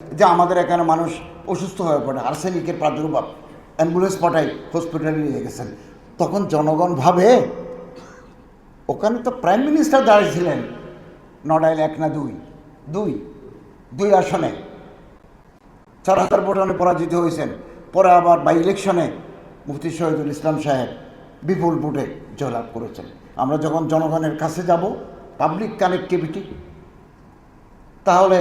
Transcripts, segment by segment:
যে আমাদের এখানে মানুষ অসুস্থ হয়ে পড়ে, আর্সেনিকের প্রাদুর্ভাব, অ্যাম্বুলেন্স পাঠাই হসপিটালে নিয়ে গেছেন। তখন জনগণ ভাবে, ওখানে তো প্রাইম মিনিস্টার দাঁড়িয়েছিলেন নডাইল এক না দুই দুই দুই আসনে। চার হাজার ভোটানে পরাজিত হয়েছেন। পরে আবার বাই ইলেকশনে মুফতি শহীদুল ইসলাম সাহেব বিপুল ভোটে জয়লাভ করেছেন। আমরা যখন জনগণের কাছে যাব পাবলিক কানেক্টিভিটি তাহলে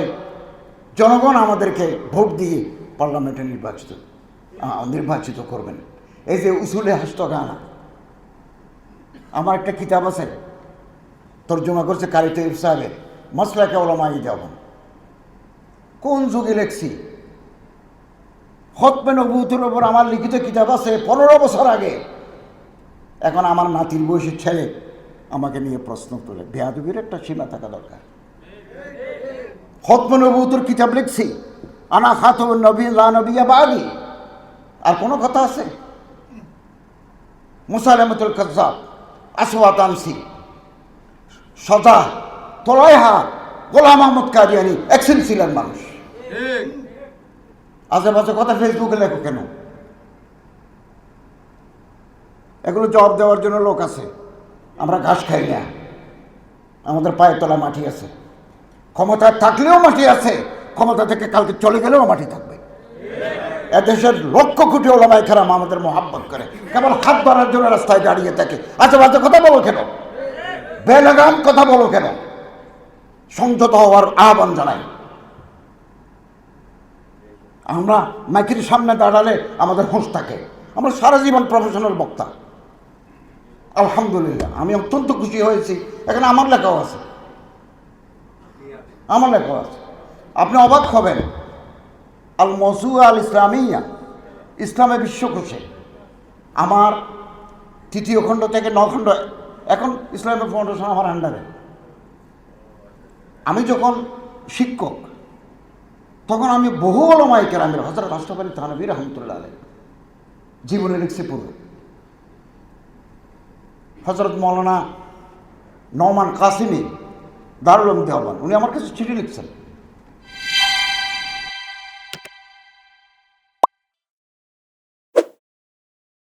জনগণ আমাদেরকে ভোট দিয়ে পার্লামেন্টে নির্বাচিত নির্বাচিত করবেন। এই যে উসুলে হাস্তগানা আমার একটা কিতাব আছে, তর্জমা করছে কারি তৈব সাহেবের মশলাকে ওলামাই যাবেন কোন যুগে লেখছি? হতমে নবুতের ওপর আমার লিখিত কিতাব আছে পনেরো বছর আগে। এখন আমার নাতির বয়সের ছেলে আমাকে নিয়ে প্রশ্ন তোলে। বেহাদুবির একটা সীমা থাকা দরকার। হতমে নবুতের কিতাব লিখছি। আনা খাতব নবী লা নবিয়া বাদি। আর কোনো কথা আছে? মুসালামতুল কজ্জাব আসওয়াত আনসি সদা তোলাইহা গোলাম আহমদ কাদিয়ানি এক্সেন্সিলার মানুষ। আশেপাশে কথা ফেসবুকে লেখো কেন? এগুলো জবাব দেওয়ার জন্য লোক আছে। আমরা ঘাস খাই না। আমাদের পায়ের তলায় মাটি আছে। ক্ষমতা থাকলেও মাটি আছে, ক্ষমতা থেকে কালকে চলে গেলেও মাটি থাকবে। এদেশের লক্ষ কোটি ওলামায় খারাম আমাদের মোহাব্বত করে। কেবল হাত ধরার জন্য রাস্তায় দাঁড়িয়ে থাকে। আচ্ছা বাজে কথা বলো কেন? বেলাগাম কথা বলো কেন? সংযত হওয়ার আহ্বান জানাই। আমরা মাইকের সামনে দাঁড়ালে আমাদের হোঁশ থাকে। আমরা সারা জীবন প্রফেশনাল বক্তা। আলহামদুলিল্লাহ, আমি অত্যন্ত খুশি হয়েছি। এখানে আমার লেখাও আছে। আমার লেখাও আছে। আপনি অবাক হবেন। আল মসু আল ইসলামিয়া, ইসলামে বিশ্বকোষে আমার তৃতীয় খণ্ড থেকে ন খণ্ড, এখন ইসলামিক ফাউন্ডেশন আমার আন্ডারে আমি যখন শিক্ষক, তখন আমি বহু ওলমাই কেরামের হজরত আলী থানবী রহমতুল্লাহ আলাই জীবনে লিখছি পূর্বে হজরত মৌলানা নওমান কাসিমি দারুল দেওয়ান। উনি আমার কাছে চিঠি লিখছেন।